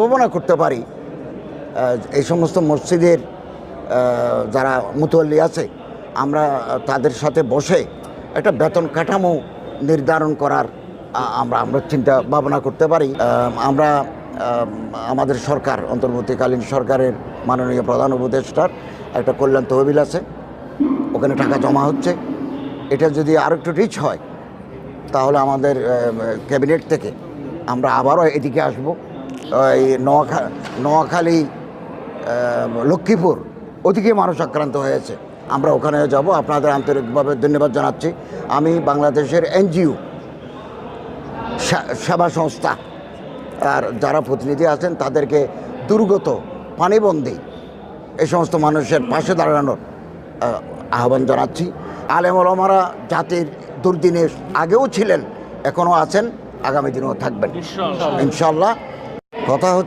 সম্ভাবনা করতে পারি এই সমস্ত মসজিদের যারা মুতল্লি আছে, আমরা তাদের সাথে বসে একটা বেতন কাঠামো নির্ধারণ করার আমরা আমরা চিন্তা ভাবনা করতে পারি। আমরা আমাদের সরকার, অন্তর্বর্তীকালীন সরকারের মাননীয় প্রধান উপদেষ্টার একটা কল্যাণ তহবিল আছে, ওখানে টাকা জমা হচ্ছে। এটা যদি আরও একটু রিচ হয়, তাহলে আমাদের ক্যাবিনেট থেকে আমরা আবারও এদিকে আসব। এই নোয়াখা নোয়াখালী লক্ষ্মীপুর ওদিকে মানুষ আক্রান্ত হয়েছে। আমরা ওখানে যাব আপনাদের আন্তরিকভাবে ধন্যবাদ জানাচ্ছি। আমি বাংলাদেশের এনজিও সেবা সংস্থা আর যারা প্রতিনিধি আছেন তাদেরকে দুর্গত পানিবন্দী এই সমস্ত মানুষের পাশে দাঁড়ানোর আহ্বান জানাচ্ছি। আলেম ওলামারা জাতির দুর্দিনে আগেও ছিলেন এখনও আছেন আগামী দিনেও থাকবেন। ইনশাল্লাহ। কথা হচ্ছে